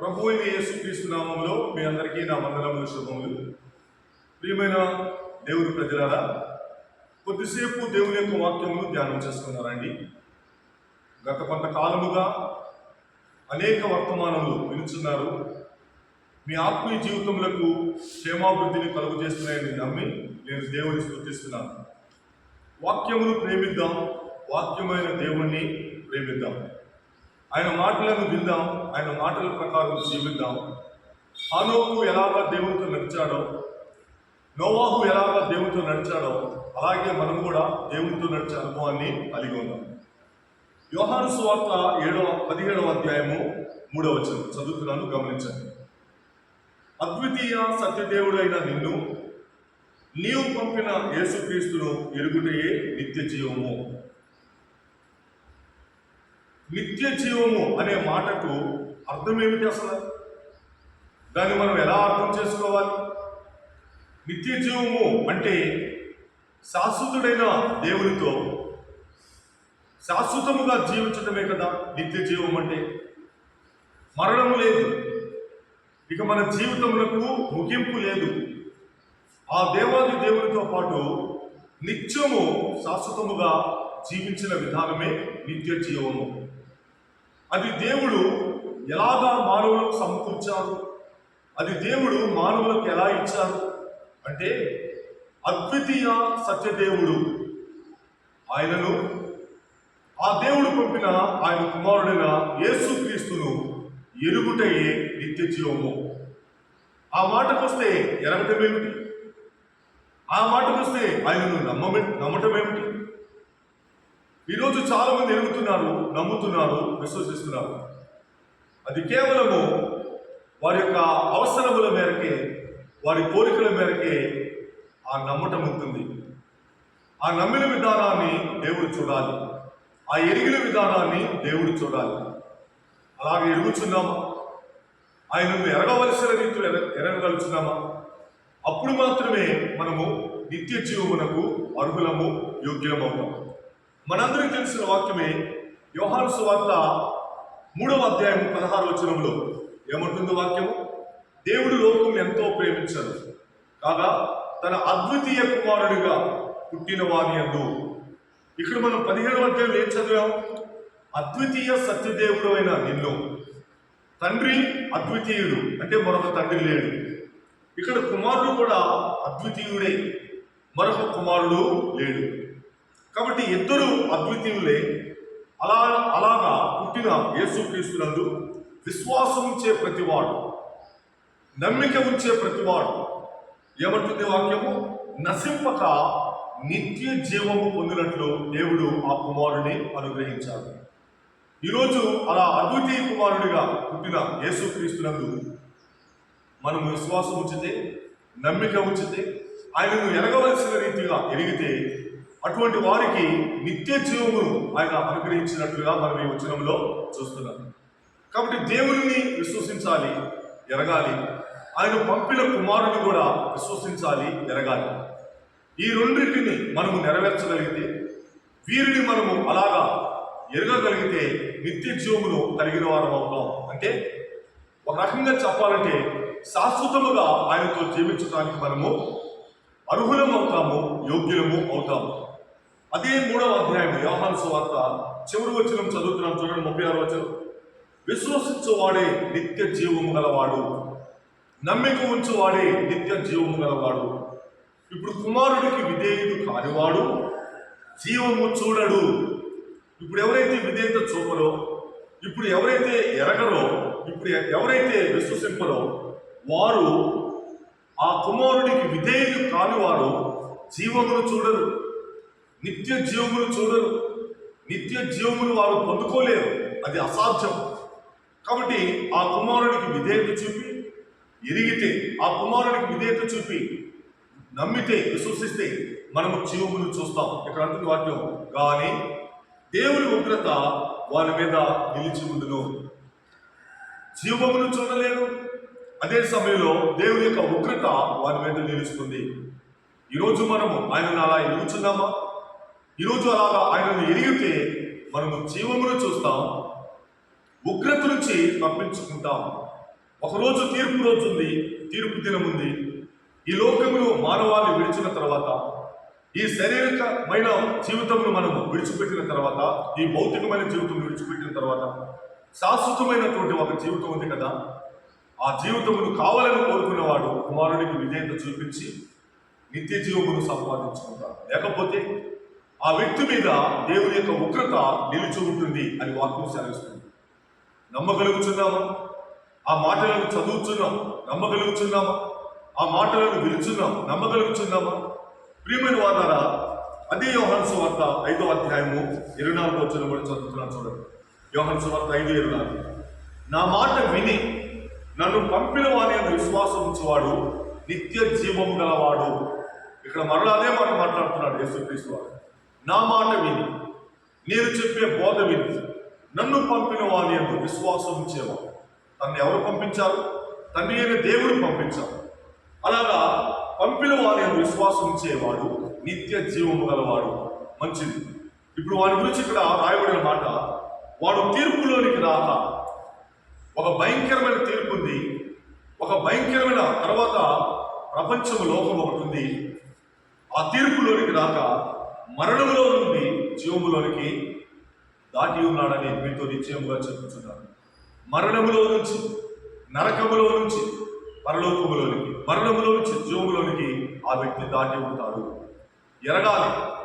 ప్రభు అయిన యేసుక్రీస్తు నామంలో మీ అందరికీ నా వందనములు శుభములు. ప్రియమైన దేవుని ప్రజలారా కొద్దిసేపు దేవుని యొక్క వాక్యములు ధ్యానం చేసుకున్నారండి. గత కొంతకాలముగా అనేక వర్తమానములు వినుచున్నారు. మీ ఆత్మీయ జీవితములకు క్షేమాభివృద్ధిని కలుగు చేస్తున్నాయని నమ్మి నేను దేవుని స్థుతిస్తున్నాను వాక్యమును ప్రేమిద్దాం వాక్యమైన దేవుణ్ణి ప్రేమిద్దాం. ఆయన మాటలను విందాం ఆయన మాటల ప్రకారం జీవిద్దాం. హానోకు ఎలాగా దేవుడితో నడిచాడో నోవాహు ఎలాగా దేవుడితో నడిచాడో అలాగే మనం కూడా దేవుడితో నడిచే అనుభవాన్ని కలిగి ఉన్నాం యోహాను సువార్త ఏడవ పదిహేడవ అధ్యాయము మూడవ వచనం. చదువుతున్నాను గమనించండి. అద్వితీయ సత్యదేవుడైన నిన్ను నీవు పంపిన యేసుక్రీస్తును ఎరుగుటయే నిత్య జీవము. నిత్య జీవము అనే మాటకు అర్థం ఏమిటి అసలు? దాన్ని మనం ఎలా అర్థం చేసుకోవాలి? నిత్య జీవము అంటే శాశ్వతుడైన దేవునితో శాశ్వతముగా జీవించటమే కదా నిత్య జీవం అంటే. మరణము లేదు. ఇక మన జీవితములకు ముగింపు లేదు. ఆ దేవాది దేవునితో పాటు నిత్యము శాశ్వతముగా జీవించిన విధానమే నిత్య జీవము అది దేవుడు ఎలాగా మానవులకు సమకూర్చారు అది దేవుడు మానవులకు ఎలా ఇచ్చారు అంటే అద్వితీయ సత్యదేవుడు ఆయనను ఆ దేవుడు పంపిన ఆయన కుమారుడైన యేసుక్రీస్తును ఎరుగుటయే నిత్య జీవము. ఆ మాటకొస్తే ఎరగటమేమిటి? ఆ మాటకొస్తే ఆయనను నమ్మమే నమ్మటమేమిటి? ఈరోజు చాలా మంది ఎరుగుతున్నారు నమ్ముతున్నారు విశ్వసిస్తున్నారు. అది కేవలము వారి యొక్క అవసరముల మేరకే వారి కోరికల మేరకే ఆ నమ్మటం ఉంటుంది. ఆ నమ్మిన విధానాన్ని దేవుడు చూడాలి. ఆ ఎరిగిన విధానాన్ని దేవుడు చూడాలి. అలాగే ఎరుగుతున్నామా ఆయనను ఎరగవలసిన రీతిలో ఎర అప్పుడు మాత్రమే మనము నిత్య జీవమునకు అర్హులము యోగ్యమవుతాము మనందరికీ తెలిసిన వాక్యమే యోహాను సువార్త మూడవ అధ్యాయం పదహారు వచనంలో ఏమంటుంది వాక్యము దేవుడు లోకం ఎంతో ప్రేమించదు కాగా తన అద్వితీయ కుమారుడిగా పుట్టిన వారి అందు ఇక్కడ మనం పదిహేడు అధ్యాయం ఏం చదివాం? అద్వితీయ సత్యదేవుడు అయిన నిన్ను. తండ్రి అద్వితీయుడు అంటే మరొక తండ్రి లేడు. ఇక్కడ కుమారుడు కూడా అద్వితీయుడే మరొక కుమారుడు లేడు. కాబట్టి ఇద్దరు అద్వితీయులే. అలా అలాగా పుట్టిన యేసుక్రీస్తునందు విశ్వాసం ఉంచే ప్రతివాడు నమ్మిక ఉంచే ప్రతివాడు ఏమంటుంది వాక్యము? నశింపక నిత్య జీవము పొందినట్లు దేవుడు ఆ కుమారుని అనుగ్రహించాడు. ఈరోజు అలా అద్వితీయ కుమారుడిగా పుట్టిన యేసుక్రీస్తునందు మనం విశ్వాసం ఉంచితే నమ్మిక ఉంచితే ఆయనను ఎరగవలసిన రీతిగా ఎరిగితే అటువంటి వారికి నిత్య జీవమును ఆయన అనుగ్రహించినట్లుగా మనం ఈ వచనంలో చూస్తున్నాం. కాబట్టి దేవుని విశ్వసించాలి ఎరగాలి. ఆయన పంపిన కుమారుని కూడా విశ్వసించాలి ఎరగాలి. ఈ రెండింటిని మనము నెరవేర్చగలిగితే వీరిని మనము అలాగా ఎరగగలిగితే నిత్య జీవమును కలిగిన వారం అవుతాం. అంటే ఒక రకంగా చెప్పాలంటే శాశ్వతముగా ఆయనతో జీవించడానికి మనము అర్హులం అవుతాము యోగ్యులము అవుతాము. అదే మూడవ అధ్యాయం వ్యవహార వార్త చివరి వచ్చిన చదువుతున్నాం చూడండి ముప్పై ఆరు వచ్చిన విశ్వసించువాడే నిత్య జీవము గలవాడు. నమ్మిక ఉంచువాడే నిత్య జీవము గలవాడు. ఇప్పుడు కుమారుడికి విధేయుడు కానివాడు జీవము చూడడు. ఇప్పుడు ఎవరైతే విధేయత చూపరో ఇప్పుడు ఎవరైతే ఎరగరో ఇప్పుడు ఎవరైతే విశ్వసింపరో వారు ఆ కుమారుడికి విధేయుడు కానివారు జీవమును చూడరు. నిత్య జీవములు చూడరు. నిత్య జీవములు వారు పొందుకోలేరు. అది అసాధ్యం. కాబట్టి ఆ కుమారుడికి విధేయత చూపి ఎరిగితే ఆ కుమారుడికి విధేయత చూపి నమ్మితే విశ్వసిస్తే మనము జీవమును చూస్తాం. ఇక్కడ అంటుంది వాక్యం. కానీ దేవుని ఉగ్రత వారి మీద నిలిచి ఉండును. జీవమును చూడలేరు. అదే సమయంలో దేవుని యొక్క ఉగ్రత వారి మీద నిలుస్తుంది. ఈరోజు మనము ఆయనను అలా ఎరుగుచున్నామా ఈరోజు అలాగా ఆయనను ఎరిగితే మనము జీవమును చూస్తాం ఉగ్రత నుంచి తప్పించుకుంటాం. ఒకరోజు తీర్పు రోజు ఉంది తీర్పు దినం ఉంది ఈ లోకమును మానవాన్ని విడిచిన తర్వాత ఈ శారీరకమైన జీవితమును మనము విడిచిపెట్టిన తర్వాత ఈ భౌతికమైన జీవితం విడిచిపెట్టిన తర్వాత శాశ్వతమైనటువంటి ఒక జీవితం ఉంది కదా. ఆ జీవితమును కావాలని కోరుకునేవాడు కుమారుడికి విధేయత చూపించి నిత్య జీవమును సంపాదించుకుంటాడు. లేకపోతే ఆ వ్యక్తి మీద దేవుని యొక్క ఉగ్రత నిలిచి ఉంటుంది అని వాక్యం సెలవిస్తుంది. నమ్మగలుగుతున్నామా ఆ మాటలను చదువుతున్నాం నమ్మగలుగుతున్నామా ఆ మాటలను విలుచున్నాం నమ్మగలుగుతున్నామా ప్రియమైన వారారా అదే యోహన్ సువార్త ఐదో అధ్యాయము ఇరవై నాలుగు వచ్చిన కూడా చదువుతున్నాను చూడండి. యోహన్ సువార్త ఐదు ఇరవై నాలుగు. నా మాట విని నన్ను పంపిన వారి అందు విశ్వాసం ఉంచేవాడు నిత్య జీవం గలవాడు. ఇక్కడ మరలా అదే మాట మాట్లాడుతున్నాడు యేసుక్రీస్తు వారు. నా మాట విని. నేను చెప్పే బోధ విని. నన్ను పంపిన వాని అందు విశ్వాసం ఇచ్చేవాడు తన్ని ఎవరు పంపించారు? తండ్రి అయిన దేవుడు పంపించారు. అలాగా పంపిన వాని అందు విశ్వాసం ఇచ్చేవాడు నిత్య జీవము గలవాడు మంచిది. ఇప్పుడు వాని గురించి ఇక్కడ రాయబడిన మాట వాడు తీర్పులోనికి రాక ఒక భయంకరమైన తీర్పు ఉంది. ఒక భయంకరమైన తర్వాత ప్రపంచం లోకం ఒకటి ఉంది. ఆ తీర్పులోనికి రాక మరణంలో నుండి జీవములోనికి దాటి ఉన్నాడని మీతో నిశ్చయముగా చెప్పుచున్నాను. మరణములో నుంచి నరకములో నుంచి పరలోకములోనికి మరణములో నుంచి జీవములోనికి ఆ వ్యక్తి దాటి ఉంటాడు. ఎరగాలి.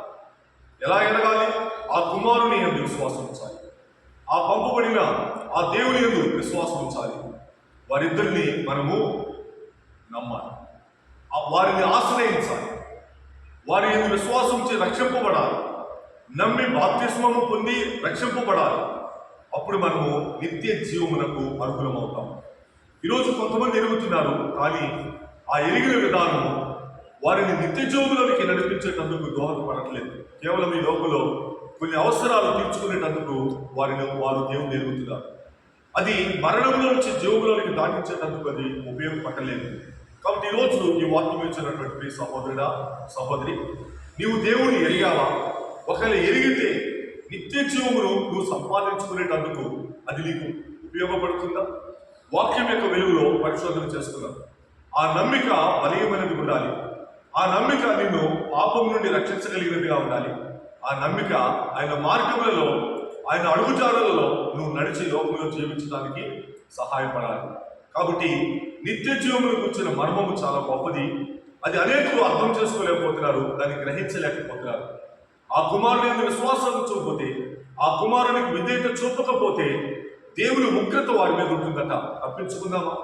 ఎలా ఎరగాలి? ఆ కుమారుని ఎందు విశ్వాసం ఉంచాలి. ఆ పంపబడిన ఆ దేవుని ఎందు విశ్వాసం ఉంచాలి. వారిద్దరిని మనము నమ్మాలి. ఆ వారిని ఆశ్రయించాలి. వారి ఎందు విశ్వాసం రక్షింపబడాలి. నమ్మి బాప్తిస్మము పొంది రక్షింపబడాలి. అప్పుడు మనము నిత్య జీవమునకు అర్హులమవుతాం. ఈరోజు కొంతమంది ఎరుగుతున్నారు కానీ ఆ ఎరిగిన విధానం వారిని నిత్య జీవములోనికి నడిపించేటందుకు దోహదపడట్లేదు. కేవలం ఈ లోపల కొన్ని అవసరాలు తీర్చుకునేటందుకు వారిని వారు దేవుని ఎరుగుతున్నారు. అది మరణంలో నుంచి జీవులోనికి దాటించేటందుకు అది ఉపయోగపడలేదు రోజు నీ ఈ వాక్యం ఇచ్చినటువంటి ప్రియ సహోదరుడా సహోదరి నీవు దేవుని ఎరిగావా? ఒకవేళ ఎరిగితే నిత్య జీవమును నువ్వు సంపాదించుకునేటందుకు అది నీకు ఉపయోగపడుతుందా? వాక్యం యొక్క వెలుగులో పరిశోధన చేసుకున్నావు ఆ నమ్మిక బలీయమైనది ఉండాలి. ఆ నమ్మిక నిన్ను పాపం నుండి రక్షించగలిగినదిగా ఉండాలి. ఆ నమ్మిక ఆయన మార్గములలో ఆయన అడుగుజాడలలో నువ్వు నడిచి లోకంలో జీవించడానికి సహాయపడాలి. కాబట్టి నిత్య జీవములకు కూర్చున్న మర్మము చాలా గొప్పది. అది అనేకులు అర్థం చేసుకోలేకపోతున్నారు దాన్ని గ్రహించలేకపోతున్నారు. ఆ కుమారుని మీద విశ్వాసం చూపకపోతే ఆ కుమారునికి విధేయత చూపకపోతే దేవుని ఉగ్రత వారి మీద ఉంటుందట. తప్పించుకుందామా?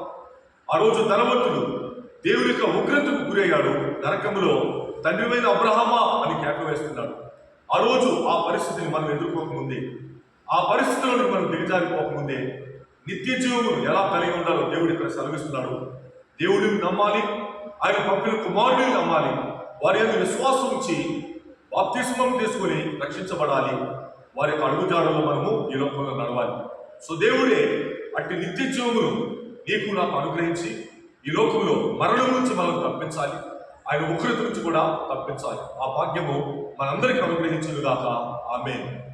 ఆ రోజు ధనవంతుడు దేవుని యొక్క ఉగ్రతకు గురయ్యాడు. నరకములో తండ్రిమైన అబ్రహమా అని కేక వేస్తున్నాడు. ఆ రోజు ఆ పరిస్థితిని మనం ఎదుర్కోకముందే. ఆ పరిస్థితులను మనం దిగజారిపోకముందే. నిత్య జీవమును ఎలా కలిగి ఉండాలో దేవుడు ఇక్కడ సెలవిస్తున్నాడు. దేవుడిని నమ్మాలి ఆయన పంపిన కుమారుడిని నమ్మాలి వారి యొక్క విశ్వాసం ఉంచి బాప్తిస్మం తీసుకుని రక్షించబడాలి. వారి యొక్క అడుగుజాడలో మనము ఈ లోకంలో నడవాలి. సో దేవుడే అట్టి నిత్య జీవమును నీకు నాకు అనుగ్రహించి ఈ లోకంలో మరణం నుంచి మనం తప్పించాలి. ఆయన ఉగ్రత నుంచి కూడా తప్పించాలి. ఆ భాగ్యము మనందరికీ అనుగ్రహించదుగాక ఆమె